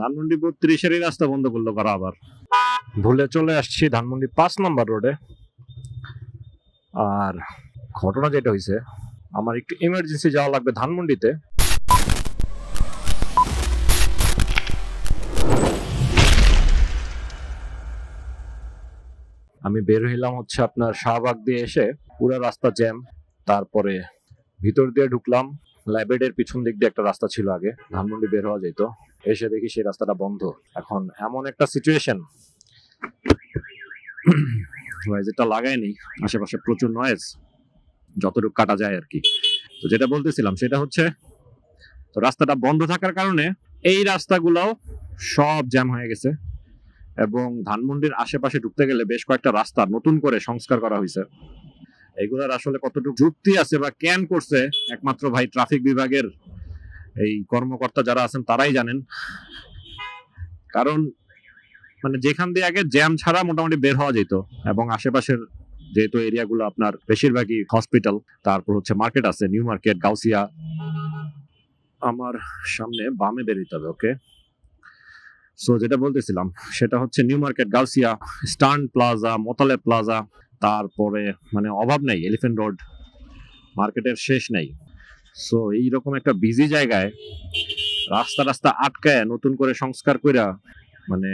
ধানমন্ডি বত্রিশের রাস্তা বন্ধ করল করা আবার। ভুলে চলে আসছি ধানমন্ডি পাঁচ নম্বর রোডে। আর ঘটনা যেটা হয়েছে আমার একটু ইমার্জেন্সি যাওয়া লাগবে ধানমন্ডিতে। আমি বের হইলাম হচ্ছে আপনার শাহবাগ দিয়ে এসে পুরো রাস্তা জ্যাম তারপরে ভিতর দিয়ে ঢুকলাম। লাইব্রেরির পিছন দিক দিয়ে একটা রাস্তা ছিল আগে, ধানমন্ডি বের হওয়া যেত। এসে দেখি সেই রাস্তাটা বন্ধ। এখন এমন একটা সিচুয়েশন যেটা লাগায়নি, আশেপাশে প্রচুর নয়েজ যতটুকু কাটা যায় আর কি। তো যেটা বলতেছিলাম, সেটা হচ্ছে, তো রাস্তাটা বন্ধ থাকার কারণে এই রাস্তাগুলোও সব জ্যাম হয়ে গেছে এবং ধানমন্ডির আশেপাশে ঢুকতে গেলে বেশ কয়েকটা রাস্তা নতুন করে সংস্কার করা হয়েছে। এগুলোর আসলে কতটুকু যুক্তি আছে বা ক্যান করছে একমাত্র ভাই ট্রাফিক বিভাগের এই কর্মকর্তা যারা আছেন তারাই জানেন। কারণ মানে যেখান দিয়ে আগে জ্যাম ছাড়া মোটামুটি বের হওয়া যেত এবং আশেপাশের যেহেতু এরিয়াগুলো আপনার বেশিরভাগই হসপিটাল, তারপর হচ্ছে মার্কেট আছে, নিউ মার্কেট, গাউসিয়া। আমার সামনে বামে বেরোতে হবে, ওকে? সো যেটা বলতেছিলাম, সেটা হচ্ছে New Market, Gausia, Eastern Plaza Motaleb Plaza তারপরে মানে অভাব নেই এলিফেন্ট রোড মার্কেটের শেষ নেই। সো এইরকম একটা বিজি জায়গায় রাস্তা রাস্তা আটকায়, নতুন করে সংস্কার কইরা মানে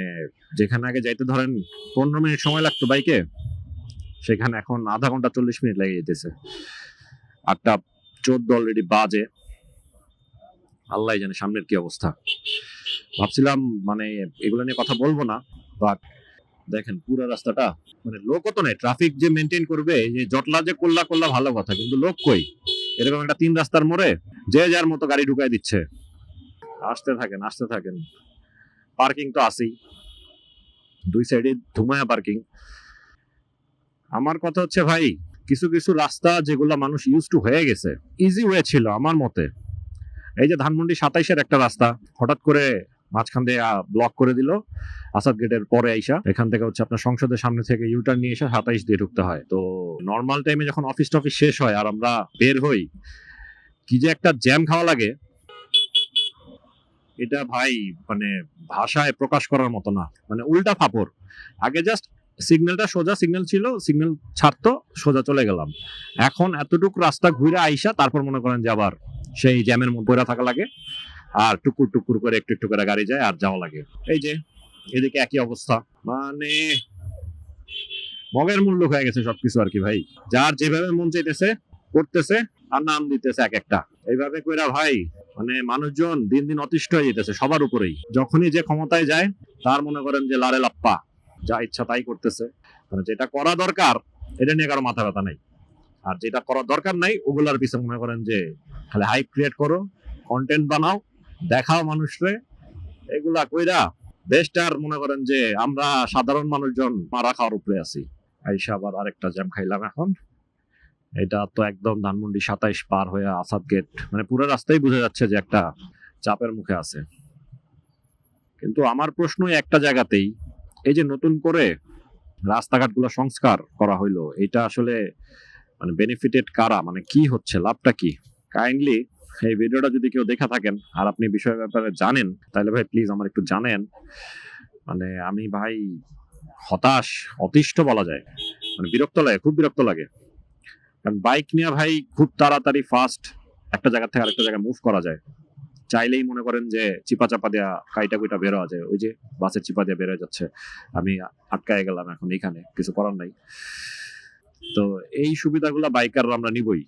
যেখানে আগে যাইতে ধরেন পনেরো মিনিট সময় লাগতো বাইকে, সেখানে এখন আধা ঘণ্টা চল্লিশ মিনিট লেগে যেতেছে আটটা চোদ্দ অলরেডি বাজে। আল্লাহ জানে সামনের কি অবস্থা। ভাবছিলাম মানে এগুলো নিয়ে কথা বলব না বাট দেখেন, পুরো রাস্তাটা মানে লোকও তো নেই ট্রাফিক যে মেনটেন করবে, যে জটলা যে করলা করলা ভালো কথা, কিন্তু লোক কই? এরকম একটা তিন রাস্তার মোড়ে যে যার মতো গাড়ি ঢুকাই দিচ্ছে। আসতে থাকেন আসতে থাকেন। পার্কিং তো আছেই। দুই সাইডে ধুমায়া পার্কিং আমার কথা হচ্ছে ভাই, কিছু কিছু রাস্তা যেগুলো মানুষ ইউজ টু হয়ে গেছে ইজি ওয়ে ছিল আমার মতে। এই যে ধানমন্ডি সাতাইশের একটা রাস্তা, হঠাৎ করে মাঝখান দিয়ে ব্লক করে দিল। আসাদ গেটের পরে আইসা, এখান থেকে হচ্ছে আপনার সংসদের সামনে থেকে ইউটার্ন নিয়ে এসে সাতাইশ দিয়ে ঢুকতে হয়। তো নর্মাল টাইমে যখন অফিস টফিস শেষ হয় আর আমরা বের হই, কি যে একটা জ্যাম খাওয়া লাগে, এটা ভাই মানে ভাষায় প্রকাশ করার মতো না। মানে উল্টা ফাপড়। আগে জাস্ট সিগন্যালটা সোজা সিগন্যাল ছিল সিগন্যাল ছাড়তো, সোজা চলে গেলাম। এখন এতটুকু রাস্তা ঘুরে আইসা, তারপর মনে করেন যে আবার সেই জ্যামের মধ্যে থাকা লাগে। আর টুকুর টুকুর করে একটু একটু করে গাড়ি যায় আর যাওয়া লাগে। এই যে। এদিকে একই অবস্থা। মানে মগের মূল্য হয়ে গেছে সবকিছু আর কি ভাই। যার যেভাবে মন চাইতেছে করতেছে আর নাম দিতেছে এক একটা। এইভাবে কইরা ভাই মানে মানুষজন দিন দিন অতিষ্ঠ হয়ে যেতেছে সবার উপরেই। যখনই যে ক্ষমতায় যায় তার মনে করেন যে লারে লাপ্পা যা ইচ্ছা তাই করতেছে। মানে যেটা করা দরকার এটা নিয়ে কারও মাথা ব্যথা নাই। আর যেটা করার দরকার নাই ওগুলার পিছনে মনে করেন যে খালি হাইপ ক্রিয়েট করো কন্টেন্ট বানাও দেখাও মানুষরে। এগুলা কইরা দেশটার মনে করেন যে আমরা সাধারণ মানুষজন মারা খাওয়ার উপরে আছি। আইসা আবার আরেকটা জ্যাম খাইলাম এখন। এটা তো একদম ধানমন্ডি সাতাইশ পার হয়ে আসাদ গেট মানে পুরো রাস্তায় বোঝা যাচ্ছে যে একটা চাপের মুখে আছে। কিন্তু আমার প্রশ্ন একটা জায়গাতেই, এই যে নতুন করে রাস্তাঘাটগুলো সংস্কার করা হইল, এটা আসলে মানে বেনিফিটেড কারা? মানে কি হচ্ছে? লাভটা কি? কাইন্ডলি এই ভিডিওটা যদি কেউ দেখা থাকেন আর আপনি বিষয় ব্যাপারে জানেন, তাহলে ভাই প্লিজ আমার একটু জানেন। মানে আমি ভাই হতাশ, অতিষ্ঠ বলা যায়। মানে বিরক্ত লাগে, খুব বিরক্ত লাগে। কারণ বাইক নিয়ে ভাই খুব তাড়াতাড়ি ফাস্ট একটা জায়গা থেকে আরেকটা জায়গায় মুভ করা যায়। চাইলেই মনে করেন যে চিপা চাপা দেওয়া কাইটা কুইটা বের হওয়া যায়। ওই যে বাসের চিপা দিয়ে বের হয়ে যাচ্ছে। আমি আটকায় গেলাম এখন এখানে, কিছু করার নাই। তো এই সুবিধাগুলো বাইকার আমরা নিবই।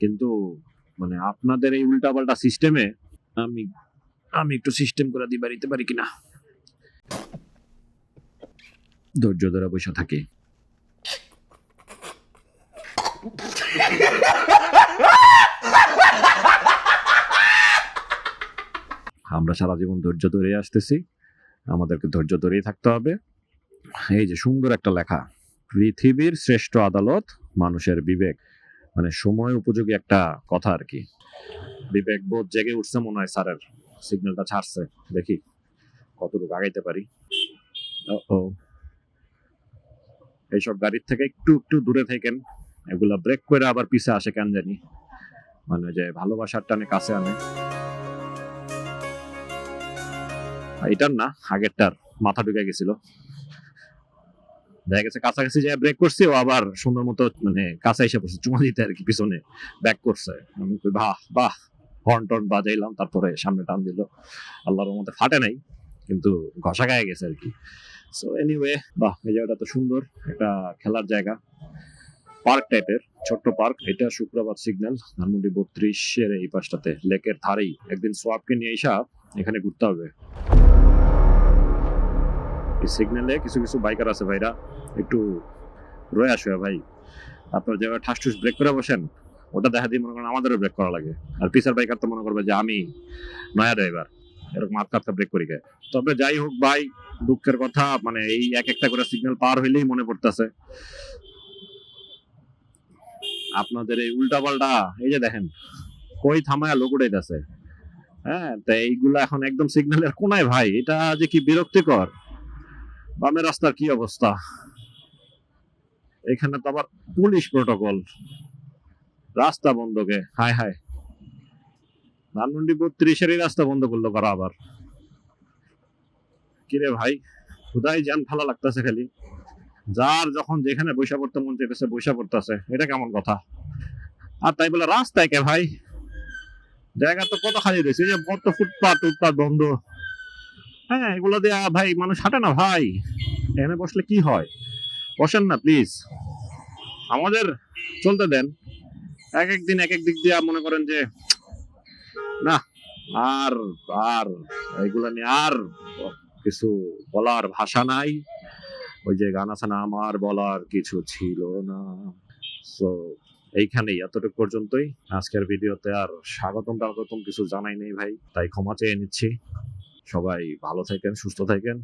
কিন্তু মানে আপনাদের এই উল্টাপাল্টা সিস্টেমে আমি আমি একটু সিস্টেম করে দিবার দিতে পারি কিনা? ধৈর্য ধরে বসে থাকি। আমরা সারা জীবন ধৈর্য ধরে আসতেছি। আমাদেরকে ধৈর্য ধরেই থাকতে হবে। এই যে সুন্দর একটা লেখা, পৃথিবীর শ্রেষ্ঠ আদালত মানুষের বিবেক। মানে সময় উপযোগী একটা কথা আর কি বিবেক বোধ জেগে উঠছে মনে হয় স্যারের। সিগন্যালটা ছাড়ছে, দেখি কতটুকু আগাইতে পারি। ও এইসব গাড়ির থেকে একটু একটু দূরে থাকেন। এগুলা ব্রেক করে আবার পিছে আসে, কেন জানি। মানে যে ভালোবাসার টানে কাছে আনে। এটার না, আগেরটার। মাথা ঢুকে গেছিল। দেখা গেছে কাছাকাছি যে ব্রেক করছে, ও আবার সুন্দর মতো মানে কাছে এসে পড়ছে চুমা দিতে আর কি, পিছনে ব্যাক করছে। আমি বাহ বাহ। হর্ন টর্ন বাজাইলাম, তারপরে সামনে টান দিল। আল্লাহর মধ্যে ফাটে নাই, কিন্তু ঘষা গায়ে গেছে আর কি। সো এনিওয়ে বাহ, এই জায়গাটা তো সুন্দর, একটা খেলার জায়গা। পার্ক টাইপের, ছোট্ট পার্ক, এটা শুক্রবার সিগন্যাল ধানমন্ডি বত্রিশের এই পাশটাতে, লেকের ধারেই। একদিন সোয়াবকে নিয়ে এসা এখানে ঘুরতে হবে। সিগন্যালে কিছু কিছু বাইকার আছে ভাইরা, একটু রয়ে আসবে ভাই। আপনার জায়গায় ঠাস ঠুস ব্রেক করে বসেন, ওটা দেখা দিয়ে মনে করেন আমাদেরও ব্রেক করা লাগে। আর পিসার বাইকার তো মনে করবে যে আমি নয়া ড্রাইভার এরকম আটকা আটকা ব্রেক করি গায়ে। তবে যাই হোক ভাই, দুঃখের কথা মানে এই এক একটা করে সিগন্যাল পার হইলেই মনে পড়তেছে। আপনাদের এই উল্টা পাল্টা এই যে দেখেন, কই থামায় লোক উঠাইতেছে। হ্যাঁ তা এইগুলা এখন একদম সিগন্যালের কোনায় ভাই, এটা যে কি বিরক্তিকর। বামের রাস্তার কি অবস্থা? এখানে তো আবার পুলিশ প্রটোকল। রাস্তা বন্ধকে, হায় হায়। ধানমন্ডি বত্রিশেরই রাস্তা বন্ধ করল কারা আবার। কিরে ভাই খুদাই যান ভালো লাগতেছে খালি। যার যখন যেখানে বৈশা পড়তে মন চাইতেছে, বৈশা পড়তেছে। এটা কেমন কথা? আর তাই বলে রাস্তায় কে ভাই? জায়গা তো কত খালি রয়েছে যে কত ফুটপাত, টুটপাত বন্ধ। হ্যাঁ এগুলো দেয়া ভাই, মানুষ হাঁটে না ভাই। এখানে বসলে কি হয়? বসেন না প্লিজ আমাদের চলতে দেন। এক এক দিন, এক এক দিক দিয়ে মনে করেন যে, না, আর আর, এগুলা নিয়ে আর কিছু বলার ভাষা নাই। ওই যে গান আছে না, আমার বলার কিছু ছিল না। সো এইখানেই, এতটুকু পর্যন্তই। আজকের ভিডিওতে আর স্বাগতম টাগতম কিছু জানাই নেই ভাই, তাই ক্ষমা চেয়ে নিচ্ছি। সবাই ভালো থাকেন, সুস্থ থাকেন।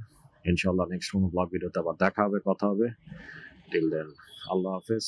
ইনশাল্লাহ নেক্সট কোনো ব্লগ ভিডিওতে আবার দেখা হবে, কথা হবে। টিল দেন আল্লাহ হাফেজ।